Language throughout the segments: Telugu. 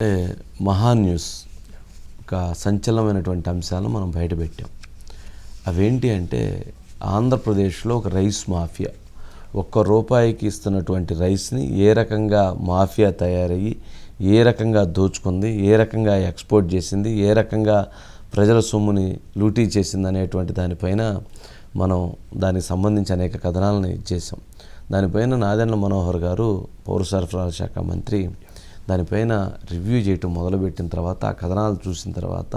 అంటే మహా న్యూస్ ఒక సంచలనమైనటువంటి అంశాలను మనం బయటపెట్టాం అవేంటి అంటే ఆంధ్రప్రదేశ్లో ఒక రైస్ మాఫియా ఒక్క రూపాయికి ఇస్తున్నటువంటి రైస్ని ఏ రకంగా మాఫియా తయారయ్యి ఏ రకంగా దోచుకుంది ఏ రకంగా ఎక్స్పోర్ట్ చేసింది ఏ రకంగా ప్రజల సొమ్ముని లూటీ చేసింది అనేటువంటి దానిపైన మనం దానికి సంబంధించి అనేక కథనాలను ఇచ్చేసాం దానిపైన నాదెండ్ల మనోహర్ గారు పౌర సరఫరాల శాఖ మంత్రి దానిపైన రివ్యూ చేయటం మొదలుపెట్టిన తర్వాత ఆ కథనాలు చూసిన తర్వాత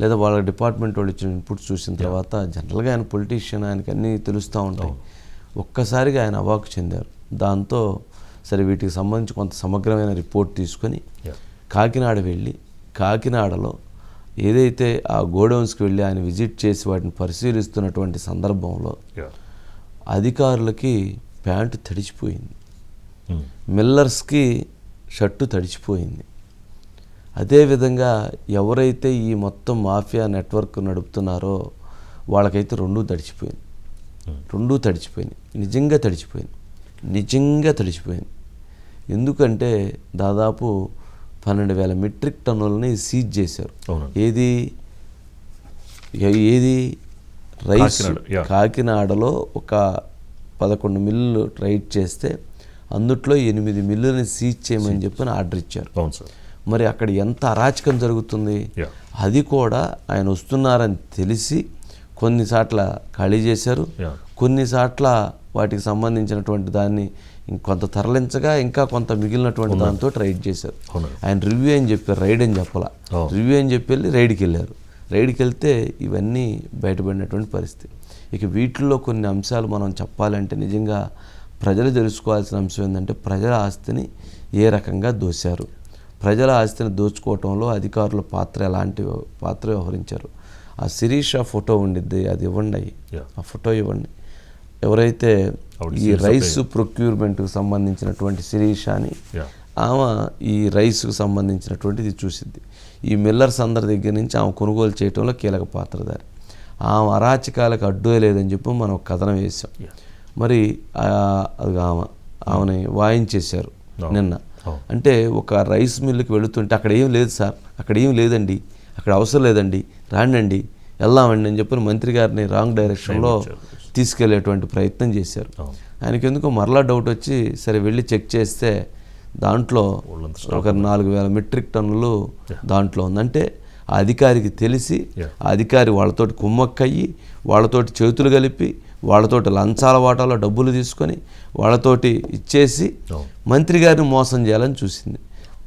లేదా వాళ్ళ డిపార్ట్మెంట్ వాళ్ళు ఇచ్చిన ఇన్పుట్స్ చూసిన తర్వాత జనరల్గా ఆయన పొలిటీషియన్ ఆయనకి అన్నీ తెలుస్తూ ఉంటాయి ఒక్కసారిగా ఆయన అవాకు చెందారు దాంతో సరే వీటికి సంబంధించి కొంత సమగ్రమైన రిపోర్ట్ తీసుకొని. కాకినాడ వెళ్ళి కాకినాడలో ఏదైతే ఆ గోడౌన్స్కి వెళ్ళి ఆయన విజిట్ చేసి వాటిని పరిశీలిస్తున్నటువంటి సందర్భంలో. అధికారులకి ప్యాంటు తడిచిపోయింది Hmm. మిల్లర్స్కి షర్టు తడిచిపోయింది. అదేవిధంగా ఎవరైతే ఈ మొత్తం మాఫియా నెట్వర్క్ నడుపుతున్నారో వాళ్ళకైతే రెండూ తడిచిపోయింది. రెండూ తడిచిపోయింది. నిజంగా తడిచిపోయింది. నిజంగా తడిచిపోయింది. ఎందుకంటే దాదాపు పన్నెండు వేల మెట్రిక్ టన్నులని సీజ్ చేశారు. ఏది? ఏది? రైస్. కాకినాడలో ఒక పదకొండు మిల్లులు రైడ్ చేస్తే అందుట్లో ఎనిమిది మిల్లులని సీజ్ చేయమని చెప్పి ఆర్డర్ ఇచ్చారు. అవును సార్. మరి అక్కడ ఎంత అరాచకం జరుగుతుంది. అది కూడా ఆయన వస్తున్నారని తెలిసి కొన్నిసాట్ల ఖాళీ చేశారు. యా. కొన్నిసాట్ల వాటికి సంబంధించినటువంటి దాన్ని ఇంకొంత తరలించగా ఇంకా కొంత మిగిలినటువంటి దాంతో రైడ్ చేశారు. ఆయన రివ్యూ అని చెప్పారు? రైడ్ అని చెప్పాల. అవును. రివ్యూ అని చెప్పి వెళ్ళి రైడ్కి వెళ్ళారు. రైడ్కి వెళ్తే ఇవన్నీ బయటపడినటువంటి పరిస్థితి. ఇక వీటిల్లో కొన్ని అంశాలు మనం చెప్పాలంటే నిజంగా ప్రజలు తెలుసుకోవాల్సిన అంశం ఏంటంటే ప్రజల ఆస్తిని ఏ రకంగా దోశారు? ప్రజల ఆస్తిని దోచుకోవటంలో అధికారుల పాత్ర ఎలాంటి పాత్ర వ్యవహరించారు? ఆ శిరీష ఫోటో ఉండిద్ది అది ఇవ్వండి. ఆ ఫోటో ఇవ్వండి. ఎవరైతే ఈ రైస్ ప్రొక్యూర్మెంట్కి సంబంధించినటువంటి శిరీష అని. ఆమె ఈ రైస్కు సంబంధించినటువంటిది చూసిద్ది. ఈ మిల్లర్స్ అందరి దగ్గర నుంచి ఆమె కొనుగోలు చేయటంలో కీలక పాత్రధారి. ఆమె అరాచకాలకు అడ్డు లేదని చెప్పి మనం ఒక కథనం వేసాం. మరి అది ఆమె ఆమెని వాయించేశారు. నిన్న. అంటే ఒక రైస్ మిల్లుకి వెళుతుంటే అక్కడ ఏం లేదు సార్ అక్కడ ఏం లేదండి అక్కడ అవసరం లేదండి రాండండి వెళ్దామండి అని చెప్పి మంత్రి గారిని రాంగ్ డైరెక్షన్లో తీసుకెళ్ళేటువంటి ప్రయత్నం చేశారు. ఆయనకి ఎందుకో మరలా డౌట్ వచ్చి సరే వెళ్ళి చెక్ చేస్తే దాంట్లో ఒక నాలుగు వేల మెట్రిక్ టన్నులు దాంట్లో ఉంది అంటే ఆ అధికారికి తెలిసి. ఆ అధికారి వాళ్ళతోటి కుమ్మక్కయ్యి వాళ్ళతోటి చేతులు కలిపి వాళ్ళతోటి లంచాల వాటాలో డబ్బులు తీసుకొని వాళ్ళతోటి ఇచ్చేసి. మంత్రి గారిని మోసం చేయాలని చూసింది.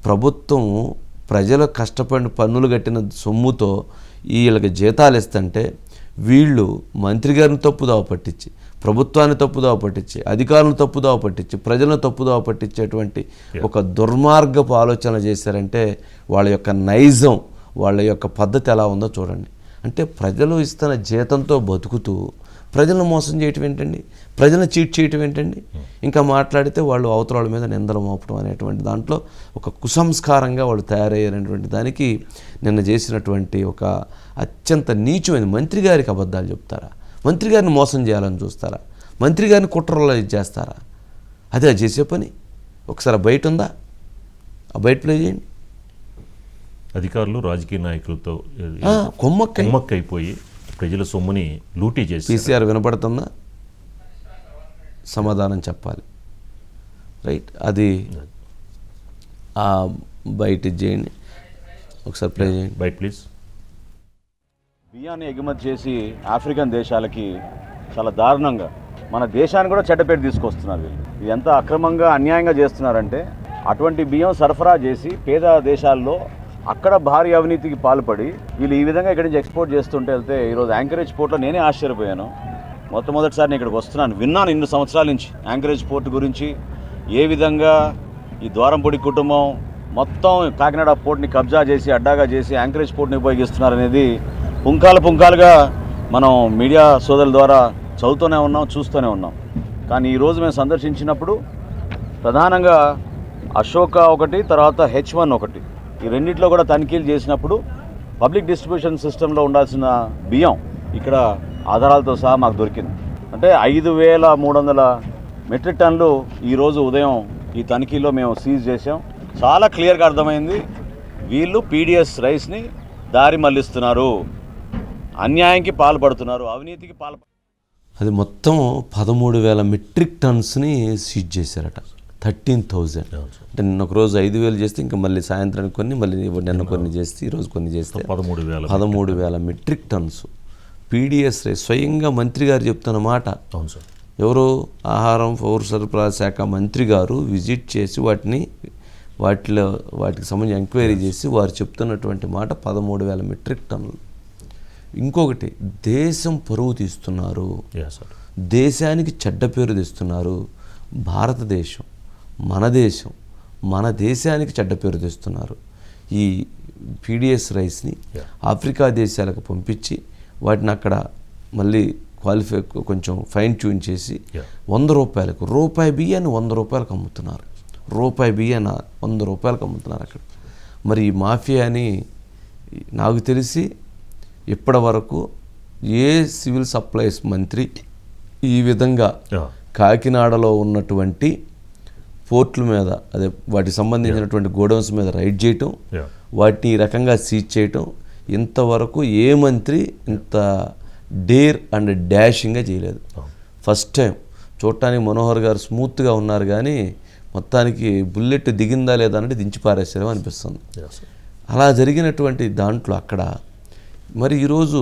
ప్రభుత్వం ప్రజలు కష్టపడిన పన్నులు కట్టిన సొమ్ముతో వీళ్ళకి జీతాలు ఇస్తుంటే వీళ్ళు మంత్రి గారిని తప్పుదావ పట్టించి ప్రభుత్వాన్ని తప్పుదావ పట్టించి అధికారులను తప్పుదావ పట్టించి ప్రజలను తప్పుదావ పట్టించేటువంటి ఒక దుర్మార్గపు ఆలోచన చేశారంటే వాళ్ళ యొక్క నైజం వాళ్ళ యొక్క పద్ధతి ఎలా ఉందో చూడండి. అంటే ప్రజలు ఇస్తున్న జీతంతో బతుకుతూ ప్రజలను మోసం చేయటం ఏంటండి? ప్రజలను చీట్ చేయటం ఏంటండి? ఇంకా మాట్లాడితే వాళ్ళు అవతల వాళ్ళ మీద నిందలు మోపడం అనేటువంటి దాంట్లో ఒక కుసంస్కారంగా వాళ్ళు తయారయ్యారనేటువంటి దానికి నిన్న చేసినటువంటి ఒక అత్యంత నీచమైన మంత్రి గారికి అబద్ధాలు చెప్తారా? మంత్రి గారిని మోసం చేయాలని చూస్తారా? మంత్రి గారిని కుట్రలో చేస్తారా? అదే అది చేసే పని. ఒకసారి బయట ఉందా? ఆ బయట ప్లే చేయండి. అధికారులు రాజకీయ నాయకులతో కొమ్మక్కై. కుమ్మక్కైపోయి ప్రజల సొమ్ముని లూటీ చేసి పీసీఆర్ వినపడుతుందా? సమాధానం చెప్పాలి. రైట్ అది ఆ బయట చేయండి. ఒకసారి ప్లే చేయండి. Bite please. బియ్యాన్ని ఎగుమతి చేసి ఆఫ్రికన్ దేశాలకి చాలా దారుణంగా మన దేశాన్ని కూడా చెడ్డపేట తీసుకొస్తున్నారు వీళ్ళు. ఇది ఎంత అక్రమంగా అన్యాయంగా చేస్తున్నారంటే అటువంటి బియ్యం సరఫరా చేసి పేద దేశాల్లో అక్కడ భారీ అవినీతికి పాల్పడి వీళ్ళు ఈ విధంగా ఇక్కడి నుంచి ఎక్స్పోర్ట్ చేస్తుంటే వెళ్తే ఈరోజు యాంకరేజ్ పోర్ట్లో నేనే ఆశ్చర్యపోయాను. మొట్టమొదటిసారి నేను ఇక్కడికి వస్తున్నాను. విన్నాను ఇన్ని సంవత్సరాల నుంచి యాంకరేజ్ పోర్ట్ గురించి. ఏ విధంగా ఈ ద్వారంపొడి కుటుంబం మొత్తం కాకినాడ పోర్ట్ని కబ్జా చేసి అడ్డాగా చేసి యాంకరేజ్ పోర్ట్ని ఉపయోగిస్తున్నారనేది పుంకాలు పుంకాలుగా మనం మీడియా సోదరుల ద్వారా చదువుతూనే ఉన్నాం చూస్తూనే ఉన్నాం. కానీ ఈరోజు మేము సందర్శించినప్పుడు ప్రధానంగా అశోక ఒకటి తర్వాత హెచ్ వన్ ఒకటి. ఈ రెండిట్లో కూడా తనిఖీలు చేసినప్పుడు పబ్లిక్ డిస్ట్రిబ్యూషన్ సిస్టంలో ఉండాల్సిన బియ్యం ఇక్కడ ఆధారాలతో సహా మాకు దొరికింది. అంటే ఐదు వేల మూడు వందల మెట్రిక్ టన్లు ఈరోజు ఉదయం ఈ తనిఖీలో మేము సీజ్ చేసాం చాలా క్లియర్గా అర్థమైంది. వీళ్ళు పీడిఎస్ రైస్ని దారి మళ్ళిస్తున్నారు అన్యాయంకి పాల్పడుతున్నారు. అవినీతికి పాల్ప అది మొత్తం పదమూడు వేల మెట్రిక్ టన్స్ని సీజ్ చేశారట. Thirteen thousand. అంటే నిన్న ఒక రోజు ఐదు వేలు చేస్తే ఇంకా మళ్ళీ సాయంత్రానికి కొన్ని మళ్ళీ నిన్న కొన్ని చేస్తే ఈరోజు కొన్ని చేస్తే పదమూడు వేల పదమూడు వేల మెట్రిక్ టన్స్. పీడిఎస్ రైస్ స్వయంగా మంత్రి గారు చెప్తున్న మాట. అవును సార్. ఎవరు ఆహారం పౌర సరఫరాల శాఖ మంత్రి గారు విజిట్ చేసి వాటిని వాటిలో వాటికి సంబంధించి ఎంక్వైరీ చేసి వారు చెప్తున్నటువంటి మాట పదమూడు వేల మెట్రిక్ టన్నులు. ఇంకొకటి దేశం పరువు తీస్తున్నారు. దేశానికి చెడ్డ పేరు తెస్తున్నారు. భారతదేశం. మన దేశం మన దేశానికి చెడ్డ పేరు తెస్తున్నారు ఈ పీడిఎస్ రైస్ని. ఆఫ్రికా దేశాలకు పంపించి వాటిని అక్కడ మళ్ళీ క్వాలిఫై కొంచెం ఫైన్ ట్యూన్ చేసి. వంద రూపాయలకు రూపాయి బియ్యాన్ని వంద రూపాయలకు అమ్ముతున్నారు రూపాయి బియ్యాన్ని వంద రూపాయలకు అమ్ముతున్నారు అక్కడ మరి ఈ మాఫియాని నాకు తెలిసి ఇప్పటి వరకు ఏ సివిల్ సప్లైస్ మంత్రి ఈ విధంగా కాకినాడలో ఉన్నటువంటి పోర్టుల మీద అదే వాటికి సంబంధించినటువంటి గోడౌన్స్ మీద రైడ్ చేయటం వాటిని ఈ రకంగా సీజ్ చేయటం ఇంతవరకు ఏ మంత్రి ఇంత డేర్ అండ్ డాషింగ్గా చేయలేదు. ఫస్ట్ టైం చూడటానికి మనోహర్ గారు స్మూత్గా ఉన్నారు కానీ మొత్తానికి బుల్లెట్ దిగిందా లేదా అనేది దించి పారేసారేమో అనిపిస్తుంది. అలా జరిగినటువంటి దాంట్లో అక్కడ మరి ఈరోజు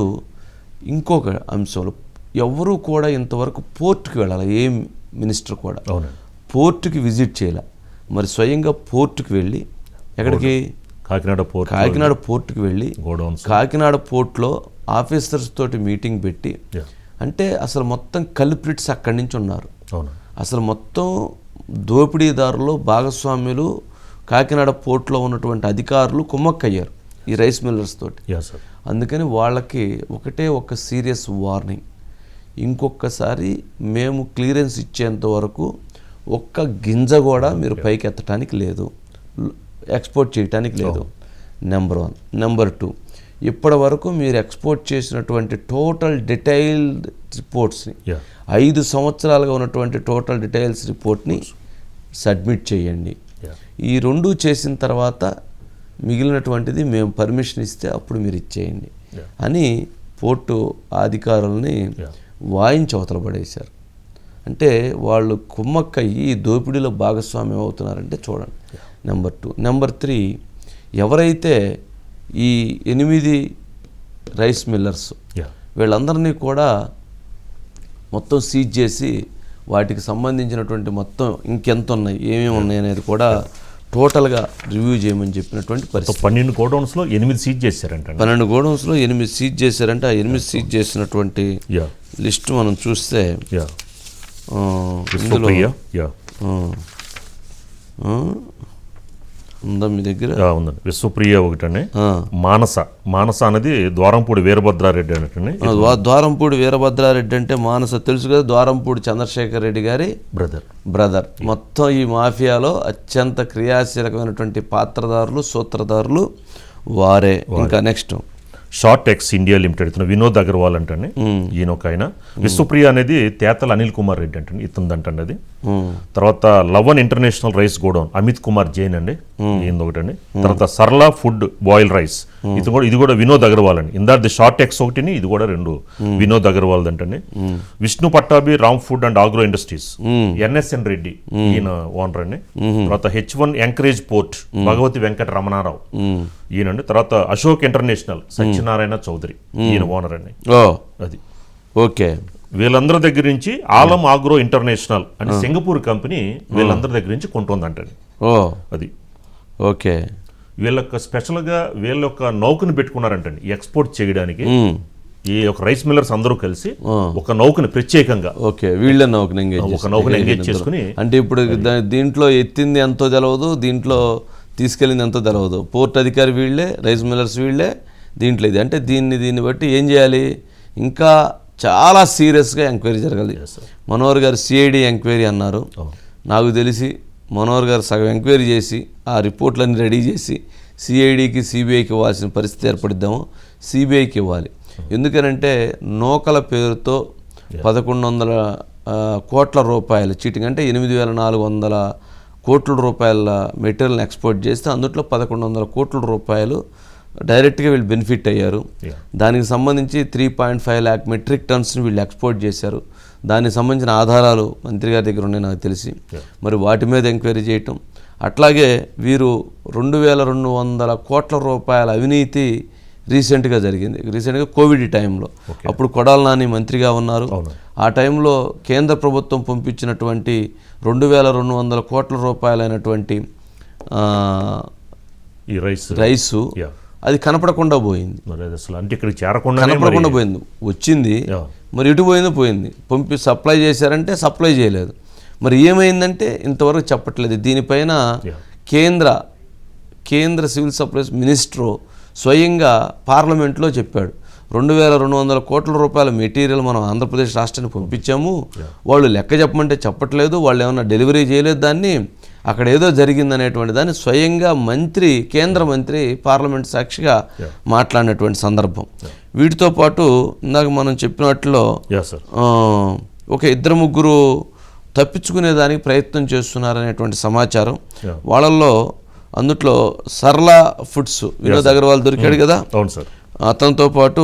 ఇంకొక అంశంలో ఎవరూ కూడా ఇంతవరకు పోర్టుకి వెళ్ళాలి? ఏ మినిస్టర్ కూడా? పోర్టుకి విజిట్ చేయాల. మరి స్వయంగా పోర్టుకి వెళ్ళి ఎక్కడికి? కాకినాడ పోర్ట్ కాకినాడ పోర్టుకి వెళ్ళి కాకినాడ పోర్ట్లో ఆఫీసర్స్ తోటి మీటింగ్ పెట్టి అంటే అసలు మొత్తం కల్ప్రిట్స్ అక్కడి నుంచి ఉన్నారు. అవును. అసలు మొత్తం దోపిడీదారులు భాగస్వామ్యులు కాకినాడ పోర్ట్లో ఉన్నటువంటి అధికారులు కుమ్మక్కయ్యారు ఈ రైస్ మిల్లర్స్ తోటి. అందుకని వాళ్ళకి ఒకటే ఒక సీరియస్ వార్నింగ్. ఇంకొకసారి మేము క్లియరెన్స్ ఇచ్చేంత వరకు ఒక్క గింజ కూడా మీరు పైకి ఎత్తడానికి లేదు. ఎక్స్పోర్ట్ చేయడానికి లేదు. నెంబర్ వన్ నెంబర్ టూ ఇప్పటి వరకు మీరు ఎక్స్పోర్ట్ చేసినటువంటి టోటల్ డీటెయిల్డ్ రిపోర్ట్స్ని ఐదు సంవత్సరాలుగా ఉన్నటువంటి టోటల్ డీటెయిల్స్ రిపోర్ట్ని సబ్మిట్ చేయండి. ఈ రెండు చేసిన తర్వాత మిగిలినటువంటిది మేము పర్మిషన్ ఇస్తే అప్పుడు మీరు ఇచ్చేయండి. అని పోర్టు అధికారుల్ని. వాయించి అవతల పడేశారు. అంటే వాళ్ళు కుమ్మక్కయ్యి ఈ దోపిడీలో భాగస్వామ్యం అవుతున్నారంటే చూడండి. నెంబర్ టూ నెంబర్ త్రీ ఎవరైతే ఈ ఎనిమిది రైస్ మిల్లర్స్ వీళ్ళందరినీ కూడా మొత్తం సీజ్ చేసి వాటికి సంబంధించినటువంటి మొత్తం ఇంకెంత ఉన్నాయి ఏమేమి ఉన్నాయి అనేది కూడా టోటల్గా రివ్యూ చేయమని చెప్పినటువంటి పరిస్థితి. పన్నెండు గోడౌన్స్లో ఎనిమిది సీజ్ చేశారంట పన్నెండు గోడౌన్స్లో ఎనిమిది సీజ్ చేశారంటే ఆ ఎనిమిది సీజ్ చేసినటువంటి యా లిస్ట్ మనం చూస్తే ఇందులో ఉందా మీ దగ్గర ఉందండి విశ్వప్రియ ఒకటండి. మానస మానస అనేది ద్వారంపూడి వీరభద్రారెడ్డి ద్వా- ద్వారంపూడి వీరభద్రారెడ్డి అంటే మానస తెలుసు కదా ద్వారంపూడి చంద్రశేఖర్ రెడ్డి గారి బ్రదర్ బ్రదర్ మొత్తం ఈ మాఫియాలో అత్యంత క్రియాశీలకమైనటువంటి పాత్రదారులు సూత్రధారులు వారే ఇంకా next short X India limited ఇతను వినోద్ అగర్వాల్ అంటండి. ఈయన ఒక ఆయన విశ్వప్రియ అనేది తేతల అనిల్ కుమార్ రెడ్డి అంటండి ఇతందంటండి అది తర్వాత లవన్ international rice godown Amit Kumar Jain అండి. ఈయన ఒకటండి తర్వాత సరళ ఫుడ్ బాయిల్ రైస్ ఇది కూడా ఇది కూడా వినోద్ అగర్వాల్ అండి. ఇందాది షార్ట్ ఎక్స్ ఒకటిని ఇది కూడా రెండు వినోద్ అగర్వాల్ అంటండి Vishnu Pattabhi Ram food and agro industries. NSN Reddy ఈయన ఓనర్ అండి. తర్వాత H one anchorage port Bhagavathi Venkata Ramanarao. ఈయనండి. తర్వాత అశోక్ ఇంటర్నేషనల్ సత్యనారాయణ చౌదరి ఈయన ఓనర్ అండి. అది. ఓకే. వీళ్ళందరి దగ్గర నుంచి ఆలం ఆగ్రో ఇంటర్నేషనల్ అని సింగపూర్ కంపెనీ వీళ్ళందరి దగ్గర నుంచి కొంటుందంటండి. అది. ఓకే. వీళ్ళ యొక్క స్పెషల్గా వీళ్ళ యొక్క నౌకను పెట్టుకున్నారంటండి ఎక్స్పోర్ట్ చేయడానికి. ఈ యొక్క రైస్ మిల్లర్స్ అందరూ కలిసి ఒక నౌకను ప్రత్యేకంగా. ఓకే వీళ్ళని నౌకను ఎంగేజ్ ఒక నౌకను ఎంగేజ్. చేసుకుని అంటే ఇప్పుడు దీంట్లో ఎత్తింది ఎంతో తెలవదు దీంట్లో తీసుకెళ్ళింది ఎంతో తెలవదు. పోర్ట్ అధికారి వీళ్ళే రైస్ మిల్లర్స్ వీళ్ళే దీంట్లో ఇది. అంటే దీన్ని దీన్ని బట్టి ఏం చేయాలి? ఇంకా చాలా సీరియస్గా ఎంక్వైరీ జరగాలి. మనోహర్ గారు సిఐడి ఎంక్వైరీ అన్నారు. నాకు తెలిసి మనోహర్ గారు సగం ఎంక్వైరీ చేసి ఆ రిపోర్ట్లన్నీ రెడీ చేసి సిఐడికి సిబిఐకి ఇవ్వాల్సిన పరిస్థితి ఏర్పడిద్దాము సిబిఐకి ఇవ్వాలి. ఎందుకనంటే నూకల పేరుతో పదకొండు వందల కోట్ల రూపాయలు చీటింగ్ అంటే ఎనిమిది వేల నాలుగు వందల కోట్ల రూపాయల మెటీరియల్ని ఎక్స్పోర్ట్ చేస్తే అందుట్లో పదకొండు వందల కోట్ల రూపాయలు డైరెక్ట్గా వీళ్ళు బెనిఫిట్ అయ్యారు. దానికి సంబంధించి three point five lakh metric టన్స్ని వీళ్ళు ఎక్స్పోర్ట్ చేశారు. దానికి సంబంధించిన ఆధారాలు మంత్రి గారి దగ్గర ఉన్నాయి నాకు తెలిసి. మరి వాటి మీద ఎంక్వైరీ చేయటం. అట్లాగే వీరు రెండు వేల రెండు వందల కోట్ల రూపాయల అవినీతి రీసెంట్గా జరిగింది. రీసెంట్గా కోవిడ్ టైంలో. అప్పుడు కొడాల నాని మంత్రిగా ఉన్నారు. ఆ టైంలో కేంద్ర ప్రభుత్వం పంపించినటువంటి రెండు వేల రెండు వందల కోట్ల రూపాయలైనటువంటి రైస్. అది కనపడకుండా పోయింది. మరి అది అసలు అంటే ఇక్కడికి చేరకుండా కనపడకుండా పోయింది. వచ్చింది. మరి ఇటు పోయిందో పోయింది. పంపి సప్లై చేశారంటే సప్లై చేయలేదు. మరి ఏమైందంటే ఇంతవరకు చెప్పట్లేదు. దీనిపైన. కేంద్ర కేంద్ర సివిల్ సప్లైస్ మినిస్టరు స్వయంగా పార్లమెంట్లో చెప్పాడు. రెండు వేల రెండు వందల కోట్ల రూపాయల మెటీరియల్ మనం ఆంధ్రప్రదేశ్ రాష్ట్రానికి పంపించాము. వాళ్ళు లెక్క చెప్పమంటే చెప్పట్లేదు. వాళ్ళు ఏమన్నా డెలివరీ చేయలేదు దాన్ని. అక్కడ ఏదో జరిగిందనేటువంటి దాన్ని స్వయంగా మంత్రి కేంద్ర మంత్రి పార్లమెంట్ సాక్షిగా మాట్లాడినటువంటి సందర్భం. వీటితో పాటు ఇందాక మనం చెప్పినట్లో ఒక ఇద్దరు ముగ్గురు తప్పించుకునే దానికి ప్రయత్నం చేస్తున్నారనేటువంటి సమాచారం. వాళ్ళల్లో అందుట్లో సరళా ఫుడ్స్ వినోద్ అగర్వాల్ దొరికాడు కదా? అవును సార్ అతనితో పాటు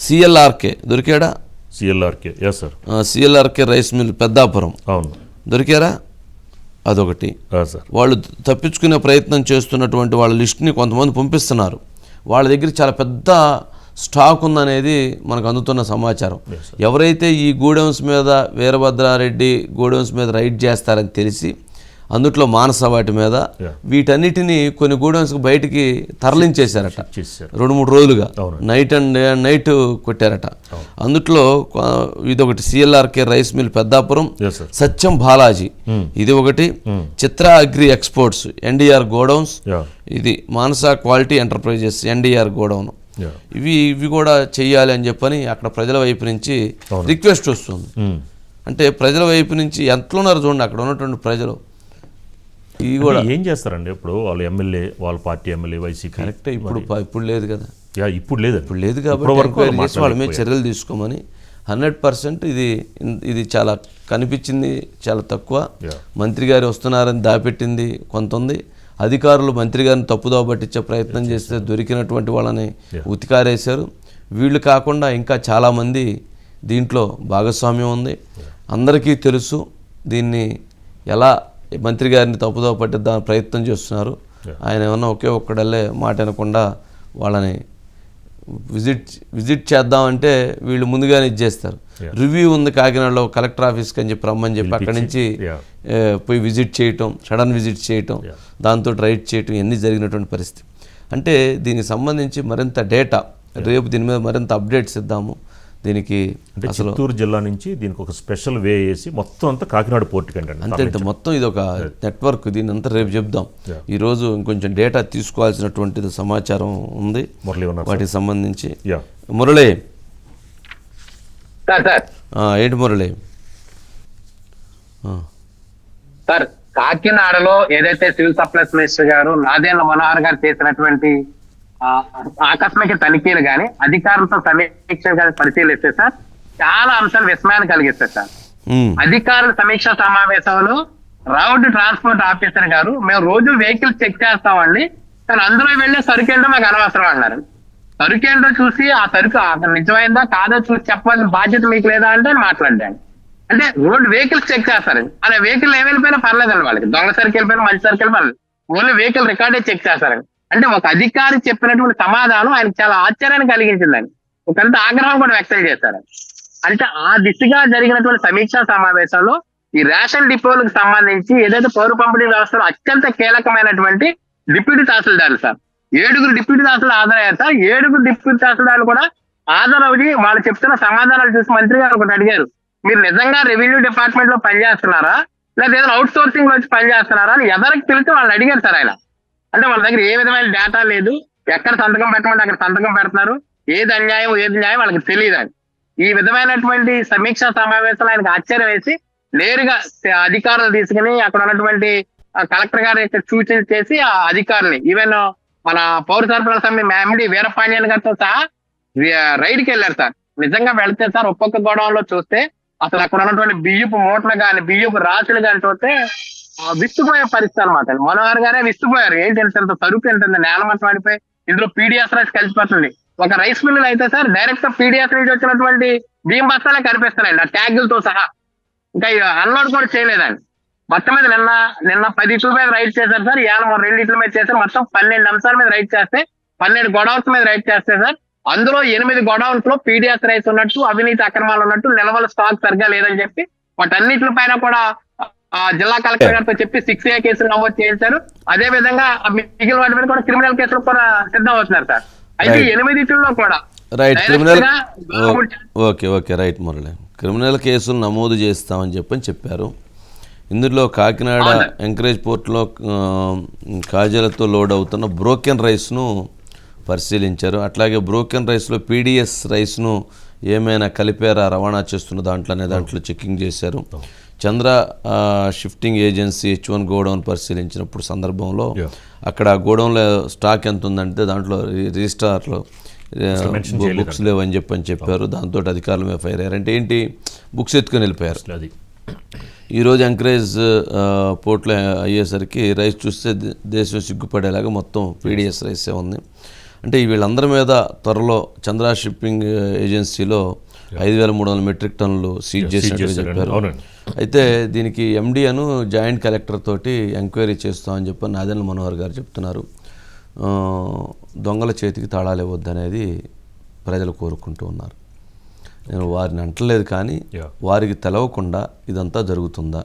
CLRK దొరికాడా? CLRK. Sir CLRK rice mill Peddapuram అవును. దొరికారా? అదొకటి. వాళ్ళు తప్పించుకునే ప్రయత్నం చేస్తున్నటువంటి వాళ్ళ లిస్ట్ని కొంతమంది పంపిస్తున్నారు. వాళ్ళ దగ్గర చాలా పెద్ద స్టాక్ ఉందనేది మనకు అందుతున్న సమాచారం. ఎవరైతే ఈ గూడెన్స్ మీద వీరభద్రారెడ్డి గూడెన్స్ మీద రైడ్ చేస్తారని తెలిసి అందుట్లో మానస వాటి మీద. వీటన్నిటిని కొన్ని గూడెన్స్కి బయటికి తరలించేశారట. చేశారు. రెండు మూడు రోజులుగా. నైట్ అండ్ నైట్ కొట్టారట. అందుట్లో కొ- ఇదొకటి CLRK rice mill Peddapuram Satyam Balaji. ఇది ఒకటి. Chitra agri exports NDR godowns. ఇది Manasa quality enterprises NDR godown. ఇవి ఇవి కూడా చెయ్యాలి అని చెప్పని అక్కడ ప్రజల వైపు నుంచి రిక్వెస్ట్ వస్తుంది. మ్మ్. అంటే ప్రజల వైపు నుంచి ఎంతలున్నారు చూడండి అక్కడ ఉన్నటువంటి ప్రజలు. ఇవి కూడా. ఏం చేస్తారండి ఇప్పుడు వాళ్ళ ఎమ్మెల్యే వాళ్ళ పార్టీ ఎమ్మెల్యే వైసీపీ? కరెక్టే ఇప్పుడు ఇప్పుడు లేదు కదా. యా ఇప్పుడు లేదు. ఇప్పుడు లేదు కాబట్టి వాళ్ళ మీద చర్యలు తీసుకోమని హండ్రెడ్ పర్సెంట్ ఇది ఇది చాలా కనిపించింది చాలా తక్కువ. మంత్రి గారు వస్తున్నారని దాపెట్టింది కొంత ఉంది. అధికారులు మంత్రి గారిని తప్పుదోవ పట్టించే ప్రయత్నం చేస్తే దొరికినటువంటి వాళ్ళని ఉతికారేశారు. వీళ్ళు కాకుండా ఇంకా చాలామంది దీంట్లో భాగస్వామ్యం ఉంది. అందరికీ తెలుసు దీన్ని ఎలా మంత్రి గారిని తప్పుదోవ పట్టిద్దామని ప్రయత్నం చేస్తున్నారు. ఆయన ఏమన్నా ఒకే ఒక్కడల్లే మాట వినకుండా వాళ్ళని విజిట్ విజిట్ చేద్దామంటే వీళ్ళు ముందుగానే ఇచ్చేస్తారు రివ్యూ ఉంది కాకినాడలో కలెక్టర్ ఆఫీస్కి అని చెప్పి రమ్మని చెప్పి అక్కడి నుంచి పోయి విజిట్ చేయటం సడన్ విజిట్ చేయటం దాంతో రైడ్ చేయటం ఇవన్నీ జరిగినటువంటి పరిస్థితి. అంటే దీనికి సంబంధించి మరింత డేటా రేపు దీని మీద మరింత అప్డేట్స్ ఇద్దాము. దీనికి అంటే చిత్తూరు జిల్లా నుంచి దీనికి ఒక స్పెషల్ వే వేసి మొత్తం అంతా కాకినాడ పోర్ట్ కంటే అంతే మొత్తం ఇది ఒక నెట్వర్క్ దీని అంతా రేపు చెప్దాం. ఈరోజు ఇంకొంచెం డేటా తీసుకోవాల్సినటువంటిది సమాచారం ఉంది. మురళి వాటికి సంబంధించి. యా మురళి. సార్ సార్ ఆ, ఏంటి మురళి? ఆ, సార్ కాకినాడలో ఏదైతే సివిల్ సప్లైస్ మినిస్టర్ గారు నాదేళ్ళ మనోహర్ గారు చేసినటువంటి ఆకస్మిక తనిఖీలు గాని అధికారులతో సమీక్ష పరిశీలిస్తే సార్ చాలా అంశాలు విస్మయాన్ని కలిగిస్తాయి సార్. అధికారుల సమీక్ష సమావేశంలో రోడ్ ట్రాన్స్పోర్ట్ ఆఫీసర్ గారు మేము రోజు వెహికల్ చెక్ చేస్తామండి కానీ అందులో వెళ్ళే సరుకు ఏంటో మాకు అనవసరం అన్నారు. సరుకు ఏంటో చూసి ఆ సరుకు అతను నిజమైందా కాదో చూసి చెప్పాల్సిన బాధ్యత మీకు లేదా అంటే మాట్లాడాను. అంటే రోడ్ వెహికల్స్ చెక్ చేస్తారు. అలా వెహికల్ ఏం వెళ్ళిపోయినా పర్లేదండి వాళ్ళకి. దొంగ సరుకు వెళ్ళిపోయినా మంచి సరుకు వెళ్ళిపోయినా ఓన్లీ వెహికల్ రికార్డే చెక్ చేస్తారండి అంటే ఒక అధికారి చెప్పినటువంటి సమాధానం ఆయన చాలా ఆశ్చర్యాన్ని కలిగించిందని ఒకంత ఆగ్రహం కూడా వ్యక్తం చేశారు. అంటే ఆ దిశగా జరిగినటువంటి సమీక్షా సమావేశంలో ఈ రేషన్ డిపోలకు సంబంధించి ఏదైతే పౌర పంపిణీ వ్యవస్థలో అత్యంత కీలకమైనటువంటి డిప్యూటీ తహసీల్దార్లు సార్ ఏడుగురు డిప్యూటీ తహసీల్దార్ హాజరయ్యారు సార్. ఏడుగురు డిప్యూటీ తహసీల్దార్లు కూడా హాజరవుది వాళ్ళు చెప్తున్న సమాధానాలు చూసి మంత్రి గారు ఒకటి అడిగారు మీరు నిజంగా రెవెన్యూ డిపార్ట్మెంట్లో పనిచేస్తున్నారా? లేదా ఏదైనా అవుట్ సోర్సింగ్లో వచ్చి పనిచేస్తున్నారా? అని ఎవరికి తెలిసి వాళ్ళు అడిగారు సార్ ఆయన. అంటే వాళ్ళ దగ్గర ఏ విధమైన డేటా లేదు. ఎక్కడ సంతకం పెట్టమంటే అక్కడ సంతకం పెడతారు ఏది అన్యాయం ఏది న్యాయం వాళ్ళకి తెలియదు ఈ విధమైనటువంటి సమీక్ష సమావేశాలు ఆయనకు ఆశ్చర్యం వేసి నేరుగా అధికారులు తీసుకుని అక్కడ ఉన్నటువంటి కలెక్టర్ గారి యొక్క సూచన చేసి ఆ అధికారుల్ని ఈవెన్ మన పౌర సరఫరాల సమ్మె ఎండి వీరపాండ్యన్ గారితో సహా రైడ్కి వెళ్ళారు సార్. నిజంగా వెళితే సార్ ఒక్కొక్క గొడవలో చూస్తే అసలు అక్కడ ఉన్నటువంటి బియ్యపు మూటలు కానీ బియ్యపు రాసులు కానీ చూస్తే విస్తుపోయే పరిస్థితి అనమాట మనోహర్ గారే విస్తుపోయారు. ఏంటి ఇంత సరుకు ఎంత నేల మంట పడిపోయి ఇందులో పీడిఎస్ రైస్ కలిసిపోతుంది. ఒక రైస్ మిల్లు అయితే సార్ డైరెక్ట్ పీడిఎస్ నుంచి వచ్చినటువంటి బియ్యం బస్తాలే కనిపిస్తున్నాయండి. ఆ ట్యాగులతో సహా. ఇంకా అన్లోడ్ కూడా చేయలేదండి. మొత్తం మీద నిన్న నిన్న పది టూ మీద రైడ్ చేశారు సార్. ఇవాళ రెండింటి మీద చేశారు. మొత్తం పన్నెండు అంశాల మీద రైడ్ చేస్తే పన్నెండు గొడవల మీద రైడ్ చేస్తే సార్ అందులో ఎనిమిది గొడౌన్స్లో పీడిఎస్ రైస్ ఉన్నట్టు అవినీతి అక్రమాలు ఉన్నట్టు నిల్వల స్టాక్ సరిగా లేదని చెప్పి వాటన్నిటి పైన కూడా ఆ, జిల్లా కలెక్టర్ గారితో చెప్పి సిక్స్ ఏ కేసులు నమోదు చేయించారు. అదే విధంగా మిగిలిన వాటి మీద కూడా క్రిమినల్ కేసులు కూడా సిద్ధం అవుతున్నారు సార్. అయితే. ఎనిమిదిట్లో కూడా right criminal okay okay. Right Murali. Criminal కేసులు నమోదు చేస్తామని చెప్పని చెప్పారు. ఇందులో కాకినాడ. ఎంకరేజ్ పోర్ట్లో కాజాలతో లోడ్ అవుతున్న బ్రోకెన్ రైస్ను పరిశీలించారు. అట్లాగే బ్రోకెన్ రైస్లో పీడిఎస్ రైస్ను ఏమైనా కలిపారా రవాణా చేస్తున్న దాంట్లో అనే దాంట్లో చెకింగ్ చేశారు. Chandra shifting agency H one godown పరిశీలించినప్పుడు సందర్భంలో. అక్కడ గోడౌన్లో స్టాక్ ఎంత ఉందంటే దాంట్లో రిజిస్టార్లో. బుక్స్ లేవని చెప్పని చెప్పారు. దాంతో అధికారులు ఫైర్ అయ్యారు. అంటే ఏంటి? బుక్స్ ఎత్తుకొని వెళ్ళిపోయారు. ఈరోజు ఎంకరేజ్ పోర్ట్లో అయ్యేసరికి రైస్ చూస్తే దేశం సిగ్గుపడేలాగా మొత్తం పీడిఎస్ రైసే ఉంది. అంటే వీళ్ళందరి మీద త్వరలో చంద్ర షిప్పింగ్ ఏజెన్సీలో ఐదు వేల మూడు వందల మెట్రిక్ టన్నులు సీజ్ చేసినట్టు చేశారండి. చెప్పారు. అయితే దీనికి ఎండి అను జాయింట్ కలెక్టర్ తోటి ఎంక్వైరీ చేస్తామని చెప్పి నాదెండ్ల మనోహర్ గారు చెప్తున్నారు దొంగల చేతికి తాళాలు ఇవ్వద్దనేది ప్రజలు కోరుకుంటూ ఉన్నారు నేను వారిని అంటలేదు కానీ. వారికి తెలవకుండా ఇదంతా జరుగుతుందా.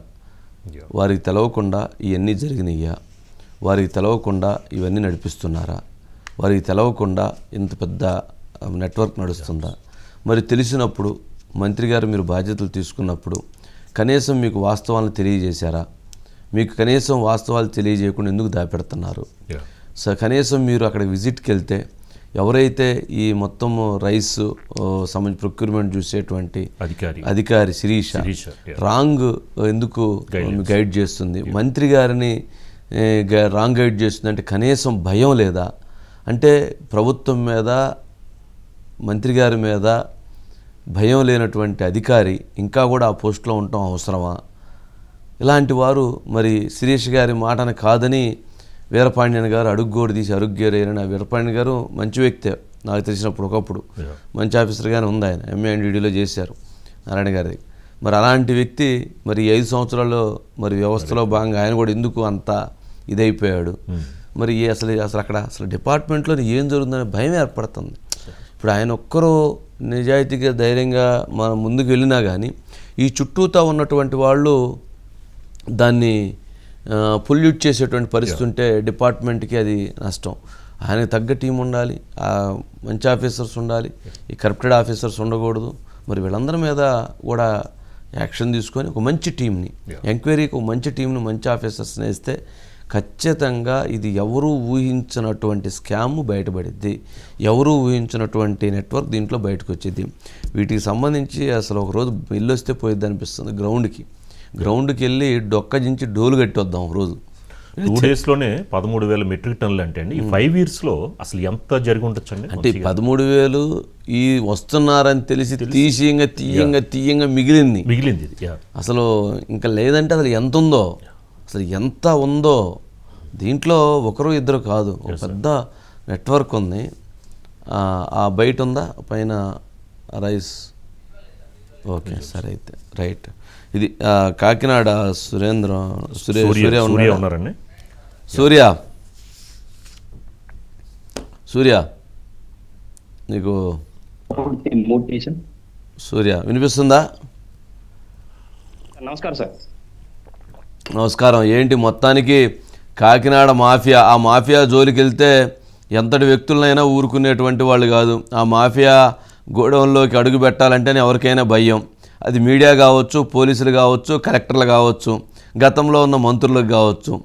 వారికి తెలవకుండా ఇవన్నీ జరిగినాయ్యా వారికి తెలవకుండా ఇవన్నీ నడిపిస్తున్నారా వారికి తెలవకుండా ఇంత పెద్ద నెట్వర్క్ నడుస్తుందా? మరి తెలిసినప్పుడు మంత్రి గారు మీరు బాధ్యతలు తీసుకున్నప్పుడు కనీసం మీకు వాస్తవాలను తెలియజేశారా? మీకు కనీసం వాస్తవాలు తెలియజేయకుండా ఎందుకు దాపెడుతున్నారు. సో కనీసం మీరు అక్కడ విజిట్కి వెళ్తే ఎవరైతే ఈ మొత్తం రైస్ సంబంధించి ప్రొక్యూర్మెంట్ చూసేటువంటి అధికారి. అధికారి శిరీష. రాంగ్ ఎందుకు. గైడ్ చేస్తుంది. మంత్రి గారిని రాంగ్ గైడ్ చేస్తుంది అంటే కనీసం భయం లేదా? అంటే ప్రభుత్వం మీద మంత్రి గారి మీద భయం లేనటువంటి అధికారి ఇంకా కూడా ఆ పోస్టులో ఉండటం అవసరమా? ఇలాంటి వారు మరి శిరీష్ గారి మాటను కాదని వీరపాండ్యన్ గారు అడుగ్గోడు తీసి అడుగ్గేరేరని ఆ వీరపాండ్యన్ గారు మంచి వ్యక్తే నాకు తెలిసినప్పుడు ఒకప్పుడు. మంచి ఆఫీసర్గానే ఉంది ఆయన. ఎంఏ అండ్ చేశారు నారాయణ గారి మరి అలాంటి వ్యక్తి మరి ఐదు సంవత్సరాల్లో మరి వ్యవస్థలో భాగంగా ఆయన కూడా ఎందుకు అంత ఇదైపోయాడు? మరి ఏ అసలు అసలు అక్కడ అసలు డిపార్ట్మెంట్లో ఏం జరుగుతుందనే భయం ఏర్పడుతుంది. ఇప్పుడు ఆయన ఒక్కరూ నిజాయితీగా ధైర్యంగా మనం ముందుకు వెళ్ళినా కానీ ఈ చుట్టూతా ఉన్నటువంటి వాళ్ళు దాన్ని పొల్యూట్ చేసేటువంటి పరిస్థితి ఉంటే డిపార్ట్మెంట్కి అది నష్టం. ఆయనకు తగ్గ టీం ఉండాలి ఆ మంచి ఆఫీసర్స్ ఉండాలి ఈ కరప్టెడ్ ఆఫీసర్స్ ఉండకూడదు. మరి వీళ్ళందరి మీద కూడా యాక్షన్ తీసుకొని ఒక మంచి టీంని ఎంక్వైరీకి ఒక మంచి టీంని మంచి ఆఫీసర్స్ని వేస్తే ఖచ్చితంగా ఇది ఎవరూ ఊహించినటువంటి స్కామ్ బయటపడిద్ది. ఎవరూ ఊహించినటువంటి నెట్వర్క్ దీంట్లో బయటకు వచ్చింది వీటికి సంబంధించి అసలు ఒక రోజు బిల్లు వస్తే పోయిద్ది అనిపిస్తుంది గ్రౌండ్కి. గ్రౌండ్కి వెళ్ళి డొక్క జించి డోలు కట్టి వద్దాం ఒక రోజు. టూ డేస్లోనే పదమూడు వేల మెట్రిక్ టన్నులు అంటే అండి ఈ ఫైవ్ ఇయర్స్లో అసలు ఎంత జరిగి ఉండొచ్చండి అంటే ఈ పదమూడు వేలు ఈ వస్తున్నారని తెలిసి తీసియంగా తీయంగా తీయంగా మిగిలింది. మిగిలింది. అసలు ఇంకా లేదంటే అసలు ఎంత ఉందో అసలు ఎంత ఉందో. దీంట్లో ఒకరు ఇద్దరు కాదు ఒక పెద్ద నెట్వర్క్ ఉంది. ఆ, బయట ఉందా? పైన రైస్. ఓకే సరే అయితే. రైట్. ఇది కాకినాడ సురేంద్ర సురే సూర్య సూర్య? ఉన్నారండి. సూర్య. సూర్య. నీకు మోటివేషన్ సూర్య. వినిపిస్తుందా? నమస్కారం సార్. నమస్కారం. ఏంటి మొత్తానికి కాకినాడ మాఫియా? ఆ మాఫియా జోలికి వెళ్తే ఎంతటి వ్యక్తులనైనా ఊరుకునేటువంటి వాళ్ళు కాదు. ఆ మాఫియా గోడౌన్లోకి అడుగు పెట్టాలంటేనే ఎవరికైనా భయం. అది మీడియా కావచ్చు పోలీసులు కావచ్చు కలెక్టర్లు కావచ్చు గతంలో ఉన్న మంత్రులకు కావచ్చు.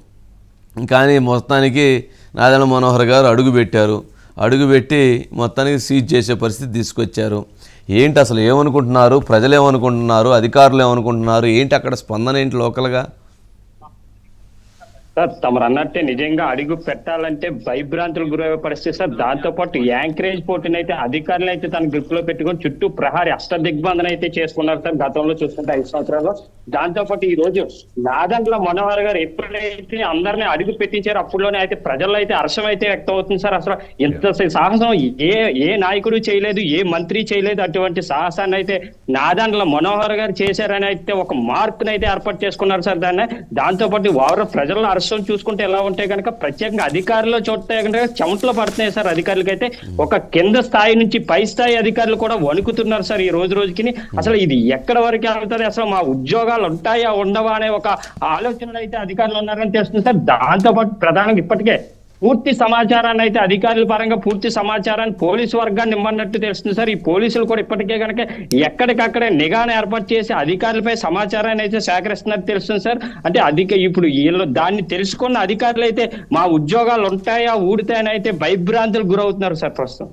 కానీ మొత్తానికి నాదన మనోహర్ గారు అడుగు పెట్టారు. అడుగు పెట్టి మొత్తానికి సీజ్ చేసే పరిస్థితి తీసుకొచ్చారు. ఏంటి అసలు ఏమనుకుంటున్నారు? ప్రజలు ఏమనుకుంటున్నారు అధికారులు ఏమనుకుంటున్నారు ఏంటి అక్కడ స్పందన ఏంటి లోకల్గా? సార్ తమరు అన్నట్టే నిజంగా అడుగు పెట్టాలంటే భయభ్రాంతులు గురయ్యే పరిస్థితి సార్. దాంతో పాటు యాంకరేజ్ పోటీని అయితే అధికారులు అయితే తన గ్రిప్లో పెట్టుకొని చుట్టూ ప్రహారి అష్ట దిగ్బంధన అయితే చేసుకున్నారు సార్ గతంలో చూస్తుంటే ఐదు సంవత్సరాల్లో. దాంతో పాటు ఈ రోజు నాదంట్ల మనోహర్ గారు ఎప్పుడైతే అందరినీ అడుగు పెట్టించారు అప్పుడులోనే అయితే ప్రజల్లో అయితే హర్షం అయితే వ్యక్తం అవుతుంది సార్. అసలు ఎంత సాహసం ఏ ఏ నాయకుడు చేయలేదు ఏ మంత్రి చేయలేదు అటువంటి సాహసాన్ని అయితే నాదంట్ల మనోహర్ గారు చేశారని అయితే ఒక మార్క్ అయితే ఏర్పాటు చేసుకున్నారు సార్ దాన్ని. దాంతో పాటు వారు ప్రజల హర్షం చూసుకుంటే ఎలా ఉంటే కనుక ప్రత్యేకంగా అధికారులు చూస్తే కనుక చెమట్లో పడుతున్నాయి సార్ అధికారులకి అయితే ఒక కింద స్థాయి నుంచి పై స్థాయి అధికారులు కూడా వణుకుతున్నారు సార్ ఈ రోజు రోజుకి అసలు ఇది ఎక్కడ వరకు వెళ్తుంది? అసలు మా ఉద్యోగాలు ఉంటాయా ఉండవా అనే ఒక ఆలోచనలు అయితే అధికారులు ఉన్నారని తెలుస్తుంది సార్. దాంతో పాటు ప్రధానంగా ఇప్పటికే పూర్తి సమాచారాన్ని అయితే అధికారుల పరంగా పూర్తి సమాచారాన్ని పోలీసు వర్గాన్ని ఇవ్వనట్టు తెలుస్తుంది సార్. ఈ పోలీసులు కూడా ఇప్పటికే కనుక ఎక్కడికక్కడే నిఘాను ఏర్పాటు చేసి అధికారులపై సమాచారాన్ని అయితే సేకరిస్తున్నట్టు తెలుస్తుంది సార్. అంటే అధిక ఇప్పుడు వీళ్ళు దాన్ని తెలుసుకున్న అధికారులు అయితే మా ఉద్యోగాలు ఉంటాయా ఊడితాయని అయితే భయభ్రాంతులు గురవుతున్నారు సార్ ప్రస్తుతం.